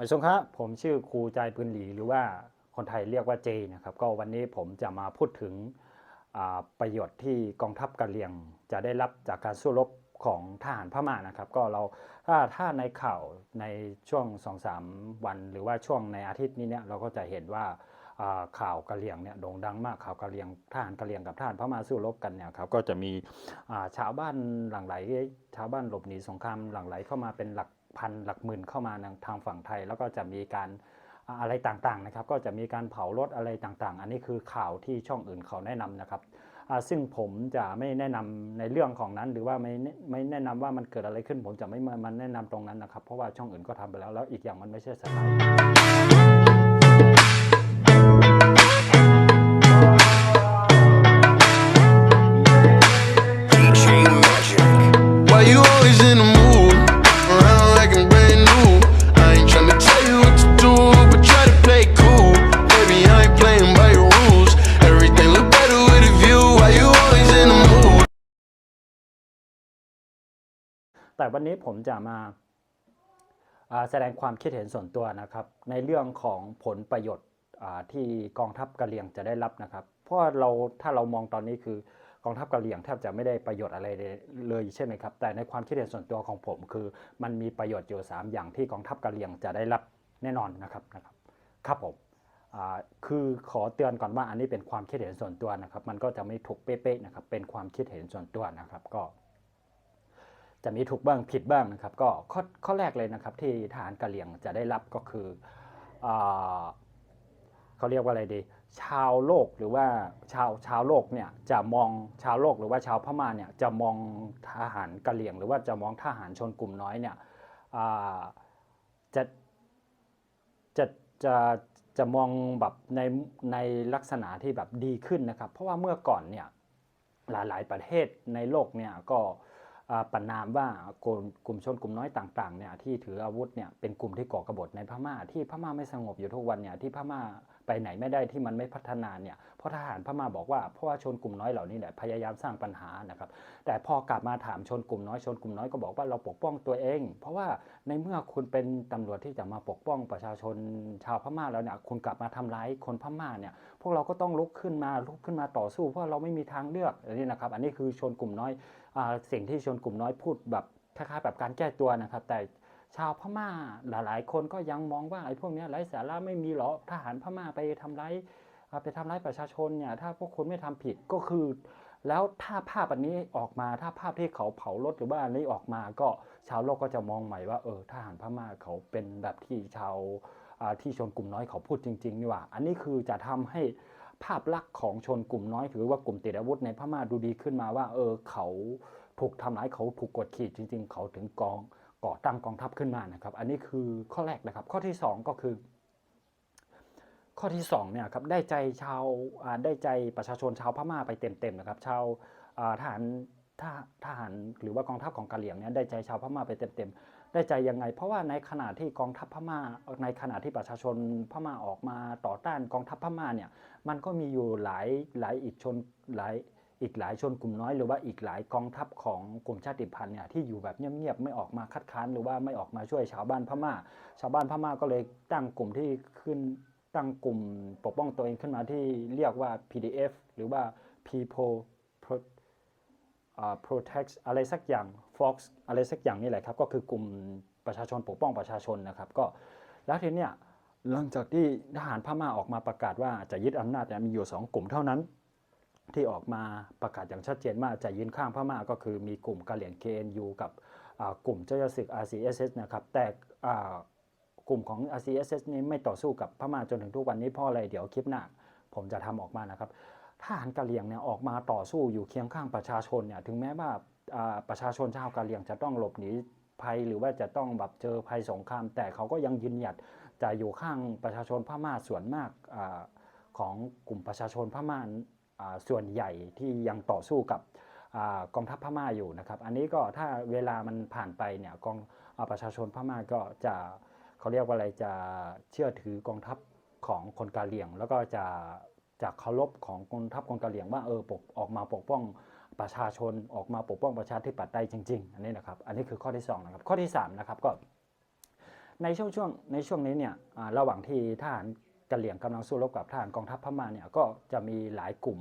ผู้ชมครับผมชื่อครูใจปืนหลีหรือว่าคนไทยเรียกว่าเจนะครับก็วันนี้ผมจะมาพูดถึงประโยชน์ที่กองทัพกะเหรี่ยงจะได้รับจากการสู้รบของทหารพม่านะครับ ก็เราถ้าถ้าในข่าวในช่วง2-3วันหรือว่าช่วงในอาทิตย์นี้เนี่ยเราก็จะเห็นว่าข่าวกะเหรี่ยงเนี่ยโด่งดังมากข่าวกะเหรี่ยงทหารกะเหรี่ยงกับทหารพม่าสู้รบกันเนี่ยครับก็จะมีชาวบ้านหลั่งไหลชาวบ้านหลบหนีสงครามหลั่งไหลเข้ามาเป็นหลัก พันหลักหมื่นเข้ามาทางฝั่งไทย แล้วก็จะมีการอะไรต่างๆนะครับ ก็จะมีการเผารถอะไรต่างๆ อันนี้คือข่าวที่ช่องอื่นเขาแนะนำนะครับซึ่งผมจะไม่แนะนำในเรื่องของนั้น หรือว่าไม่ไม่แนะนำว่ามันเกิดอะไรขึ้น ผมจะไม่มามันแนะนำตรงนั้นนะครับ เพราะว่าช่องอื่นก็ทำไปแล้วแล้วอีกอย่างมันไม่ใช่สไตล์ แต่วันนี้ผมจะมาแสดงความคิดเห็นส่วนตัวนะครับ ในเรื่องของผลประโยชน์ที่กองทัพกะเหรี่ยงจะได้รับนะครับ เพราะเราถ้าเรามองตอนนี้คือกองทัพกะเหรี่ยงแทบจะไม่ได้ประโยชน์อะไรเลยใช่ไหมครับ แต่ในความคิดเห็นส่วนตัวของผมคือ มันมีประโยชน์อยู่สามอย่างที่กองทัพกะเหรี่ยงจะได้รับแน่นอนนะครับนะครับ ครับผมคือขอเตือนก่อนว่าอันนี้เป็นความคิดเห็นส่วนตัวนะครับ มันก็จะไม่ถูกเป๊ะๆนะครับ เป็นความคิดเห็นส่วนตัวนะครับ ก็ จะมีถูกบ้างผิดบ้างนะครับ ก็ข้อข้อแรกเลยนะครับ ที่ทหารกะเหรี่ยงจะได้รับก็คืออเขาเรียกว่าอะไรดี ชาวโลกหรือว่าชาวชาวโลกเนี่ยจะมองชาวโลกหรือว่าชาวพม่าเนี่ยจะมองทหารกะเหรี่ยง หรือว่าจะมองทหารชนกลุ่มน้อยเนี่ยจะจะจะจะมองแบบในในลักษณะที่แบบดีขึ้นนะครับ เพราะว่าเมื่อก่อนเนี่ยหลาย ๆ ประเทศในโลกเนี่ยก็ ประนามว่ากลุ่มกลุ่มชนกลุ่มน้อยต่างๆเนี่ยที่ถืออาวุธเนี่ยเป็นกลุ่มที่ก่อกบฏในพม่าที่พม่าไม่สงบอยู่ทุกวันเนี่ยที่พม่า ไปไหนไม่ได้ที่มันไม่พัฒนาเนี่ยเพราะทหารพม่าบอกว่าเพราะว่าชนกลุ่มน้อยเหล่านี้เนี่ยพยายามสร้างปัญหานะครับแต่พอกลับมาถามชนกลุ่มน้อยชนกลุ่มน้อยก็บอกว่าเราปกป้องตัวเอง เพราะว่าในเมื่อคุณเป็นตำรวจที่จะมาปกป้องประชาชนชาวพม่าแล้วเนี่ยคุณกลับมาทำร้ายคนพม่าเนี่ยพวกเราก็ต้องลุกขึ้นมาลุกขึ้นมาต่อสู้ เพราะเราไม่มีทางเลือกอันนี้นะครับ อันนี้คือชนกลุ่มน้อยอสิ่งที่ชนกลุ่มน้อยพูดแบบคล้ายๆแบบการแก้ตัวนะครับ แต่ ชาวพม่าหลายๆ คนก็ยังมองว่าไอ้พวกนี้ไร้สาระไม่มีหรอกทหารพม่าไปทำร้ายไปทำร้ายประชาชนเนี่ยถ้าพวกคุณไม่ทำผิดก็คือ แล้วถ้าภาพอันนี้ออกมาถ้าภาพที่เขาเผารถหรือว่าอันนี้ออกมา ก็ชาวโลกก็จะมองใหม่ว่าเออทหารพม่าเขาเป็นแบบที่ชาวที่ชนกลุ่มน้อยเขาพูดจริงๆนี่ว่า อันนี้คือจะทำให้ภาพลักษณ์ของชนกลุ่มน้อยหรือว่ากลุ่มติดอาวุธในพม่าดูดีขึ้นมาว่า เออเขาถูกทำร้ายเขาถูกกดขี่จริง ๆ เขาถึงกอง ก่อตั้งกองทัพขึ้นมานะครับ อันนี้คือข้อแรกนะครับ ข้อที่สองก็คือ ข้อที่สองเนี่ยครับได้ใจชาวได้ใจประชาชนชาวพม่าไปเต็มๆนะครับ ชาวทหารทหทหารหรือว่ากองทัพของกะเหรี่ยงเนี่ยได้ใจชาวพม่าไปเต็มๆได้ใจยังไง เพราะว่าในขณะที่กองทัพพม่าในขณะที่ประชาชนพม่าออกมาต่อต้านกองทัพพม่าเนี่ยมันก็มีอยู่หลายหลายอีกชนหลาย อีกหลายชนกลุ่มน้อยหรือว่าอีกหลายกองทัพของกลุ่มชาติพันธุ์เนี่ยที่อยู่แบบเงียบๆไม่ออกมาคัดค้านหรือว่าไม่ออกมาช่วยชาวบ้านพม่า ชาวบ้านพม่าก็เลยตั้งกลุ่มที่ขึ้นตั้งกลุ่มปกป้องตัวเองขึ้นมาที่เรียกว่า PDF หรือว่า People Pro... uh, Protect อะไรสักอย่าง Fox อะไรสักอย่างนี่แหละครับ ก็คือกลุ่มประชาชนปกป้องประชาชนนะครับก็แล้วทีเนี้ยหลังจากที่ทหารพม่าออกมาประกาศว่าจะยึดอำนาจเนี่ยมีอยู่ 2 กลุ่มเท่านั้น ที่ออกมาประกาศอย่างชัดเจนว่าจะยืนข้างพม่าก็คือมีกลุ่มกะเหรี่ยง KNU กับกลุ่มเจ้าศึก RCSS นะครับ แต่กลุ่มของ RCSS นี้ไม่ต่อสู้กับพม่าจนถึงทุกวันนี้เพราะอะไรเดี๋ยวคลิปหน้าผมจะทำออกมานะครับทหารกะเหรี่ยงเนี่ยออกมาต่อสู้อยู่เคียงข้างประชาชนเนี่ยถึงแม้ว่าประชาชนชาวกะเหรี่ยงจะต้องหลบหนีภัยหรือว่าจะต้องแบบเจอภัยสงคราม แต่เขาก็ยังยืนหยัดจะอยู่ข้างประชาชนพม่าส่วนมากอของกลุ่มประชาชนพม่าอ่า ส่วนใหญ่ที่ยังต่อสู้กับอกองทัพพม่าอยู่นะครับ อันนี้ก็ถ้าเวลามันผ่านไปเนี่ยกองอประชาชนพม่าก็จะเขาเรียกว่าอะไรจะเชื่อถือกองทัพของคนกะเหรี่ยง แล้วก็จะจากเคารพของกองทัพคนกะเหรี่ยงว่าเออปกออกมาปกป้องประชาชนออกมาปกป้องประชาธิปไตยจริง ๆ อันนี้นะครับ อันนี้คือข้อที่สองนะครับข้อที่สามนะครับก็ในช่วงช่วงในช่วงนี้เนี่ยระหว่างที่ทหาร กะเหรี่ยงกำลังสู้รบกับทหารกองทัพพม่าเนี่ยก็จะมีหลายกลุ่ม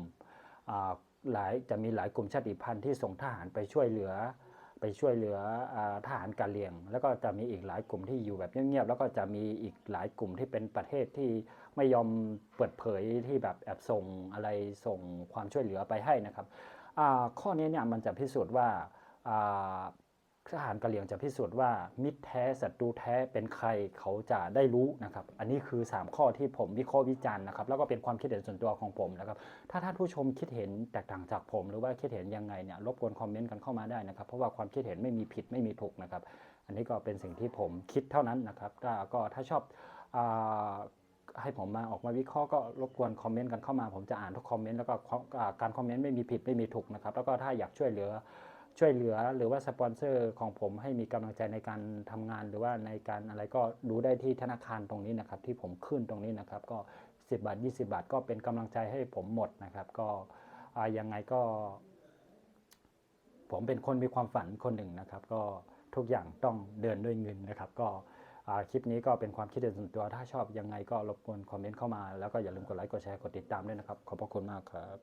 หลายจะมีหลายกลุ่มชาติพันธุ์ที่ส่งทหารไปช่วยเหลือ ไปช่วยเหลือทหารกะเหรี่ยง แล้วก็จะมีอีกหลายกลุ่มที่อยู่แบบเงียบๆแล้วก็จะมีอีกหลายกลุ่มที่เป็นประเทศที่ไม่ยอมเปิดเผยที่แบบแอบส่งอะไรส่งความช่วยเหลือไปให้นะครับข้อนี้เนี่ยมันจะพิสูจน์ว่า ทหารกะเหรี่ยงจะพิสูจน์ว่ามิตรแท้ศัตรูแท้เป็นใครเขาจะได้รู้นะครับ อันนี้คือ 3 ข้อที่ผมวิเคราะห์วิจารณ์นะครับ แล้วก็เป็นความคิดเห็นส่วนตัวของผมนะครับ ถ้าท่านผู้ชมคิดเห็นแตกต่างจากผม หรือว่าคิดเห็นยังไงเนี่ยรบกวนคอมเมนต์กันเข้ามาได้นะครับ เพราะว่าความคิดเห็นไม่มีผิดไม่มีถูกนะครับ อันนี้ก็เป็นสิ่งที่ผมคิดเท่านั้นนะครับก็ถ้าชอบอให้ผมมาออกมาวิเคราะห์ก็รบกวนคอมเมนต์กันเข้ามา ผมจะอ่านทุกคอมเมนต์แล้วก็การคอมเมนต์ไม่มีผิดไม่มีถูกนะครับ แล้วก็ถ้าอยากช่วยเหลือ ช่วยเหลือหรือว่าสปอนเซอร์ของผมให้มีกำลังใจในการทำงานหรือว่าในการอะไรก็ดูได้ที่ธนาคารตรงนี้นะครับ ที่ผมขึ้นตรงนี้นะครับ ก็ 10 บาท 20 บาท ก็เป็นกำลังใจให้ผมหมดนะครับ ก็ยังไงก็ ผมเป็นคนมีความฝันคนหนึ่งนะครับ ก็ทุกอย่างต้องเดินด้วยเงินนะครับ ก็คลิปนี้ก็เป็นความคิดเห็นส่วนตัวถ้าชอบยังไงก็รบกวนคอมเมนต์เข้ามาแล้วก็อย่าลืมกดไลค์กดแชร์กดติดตามด้วยนะครับ ขอบพระคุณมากครับ